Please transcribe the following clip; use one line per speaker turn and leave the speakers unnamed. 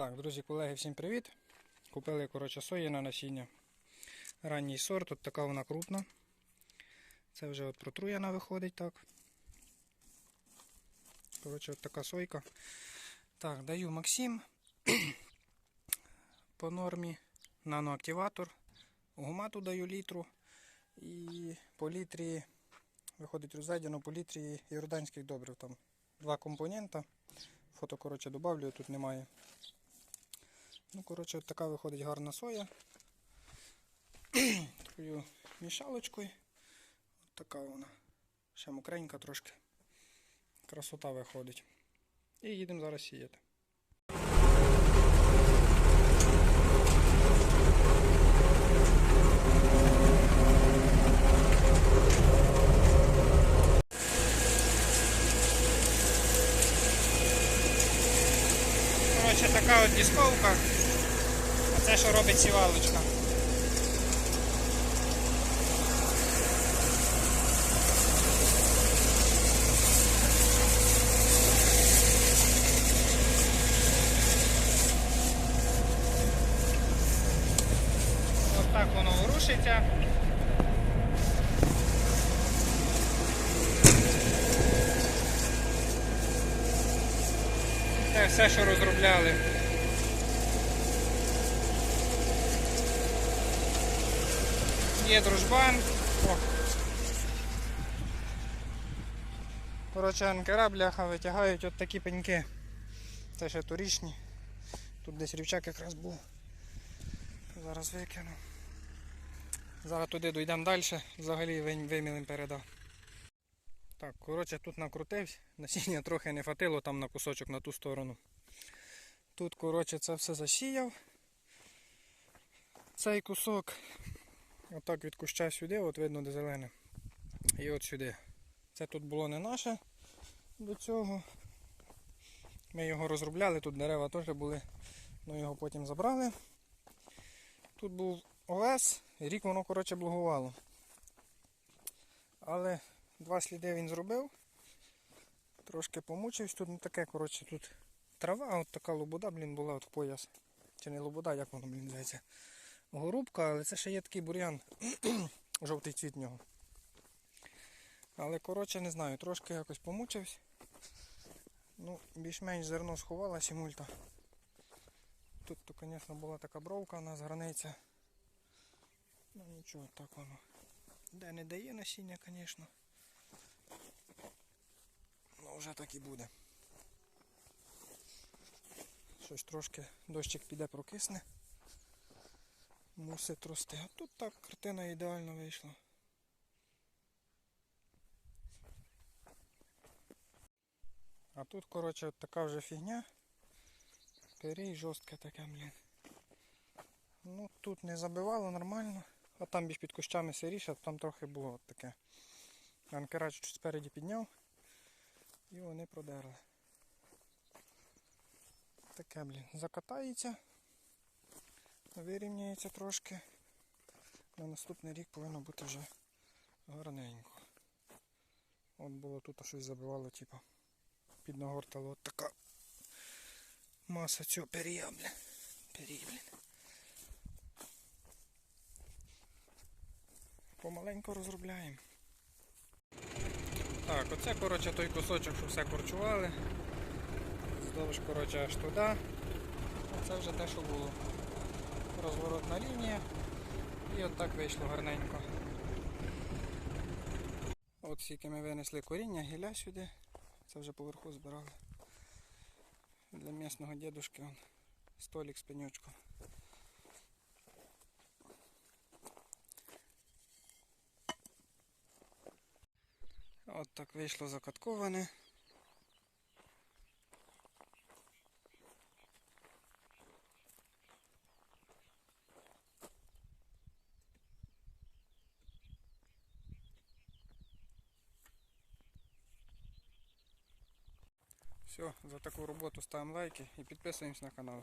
Так, друзі, колеги, всім привіт. Купили коротше, сої на насіння. Ранній сорт, тут така вона крупна. Це вже от протруєна виходить так. Коротше, от така сойка. Так, даю Максим по нормі наноактиватор. Гумату даю літру. І по літрі виходить розайдено по літрі йорданських добрив. Там два компонента. Фото, коротше, добавлю, тут немає. Ну, коротше, от така виходить гарна соя. Такою мішалочкою. От така вона. Ще мокренька трошки. Красота виходить. І їдемо зараз сіяти. Коротше, така от дісковка. Це що робить сівалочка. Ось воно ворушиться. Це все, що розробляли. Є дружбан. О. Коротше, анкера, бляха, витягають от такі пеньки. Це ще торічні. Тут десь рівчак якраз був. Зараз викину. Зараз туди дійдемо далі, взагалі вимілим передав. Так, коротше, тут накрутився, насіння трохи не хватило там на кусочок на ту сторону. Тут, коротше, це все засіяв. Цей кусок отак від куща сюди, от видно де зелене. І от сюди. Це тут було не наше до цього. Ми його розробляли, тут дерева теж були, але його потім забрали. Тут був овес, і рік воно коротше благувало. Але два сліди він зробив. Трошки помучився, тут не таке, коротше, тут трава, от така лобода, блін, була от в пояс. Чи не лобода, як воно, блін, зветься. Горубка, але це ще є такий бур'ян. Жовтий цвіт нього. Але коротше не знаю, трошки якось помучився. Ну, більш-менш зерно сховалося мульта. Тут, то, звісно, була така бровка у нас границя. Ну нічого, так воно. Де не дає насіння, звісно. Ну вже так і буде. Щось трошки дощик піде прокисне. Мусить рости. А тут так картина ідеально вийшла. А тут, коротше, така вже фігня. Перій жорстке таке, блін. Ну тут не забивало нормально, а там більш під кущами сиріше, там трохи було от таке. Анкера чуть спереді підняв і вони продерли. Таке, блін, закатається, вирівняється трошки. На наступний рік повинно бути вже гарненько. От було тут щось забивало, типу, піднагортало от така маса цього перія. Перій, блін. Помаленьку розробляємо. Так, оце коротше той кусочок, що все корчували. Здовж коротше аж туди. Оце вже те, що було. Розворотна лінія. І от так вийшло гарненько. От скільки ми винесли коріння, гілля сюди. Це вже поверху збирали. Для місного дідушки он, столик з пенючком. От так вийшло закатковане. Все, за таку роботу ставимо лайки і підписуємось на канал.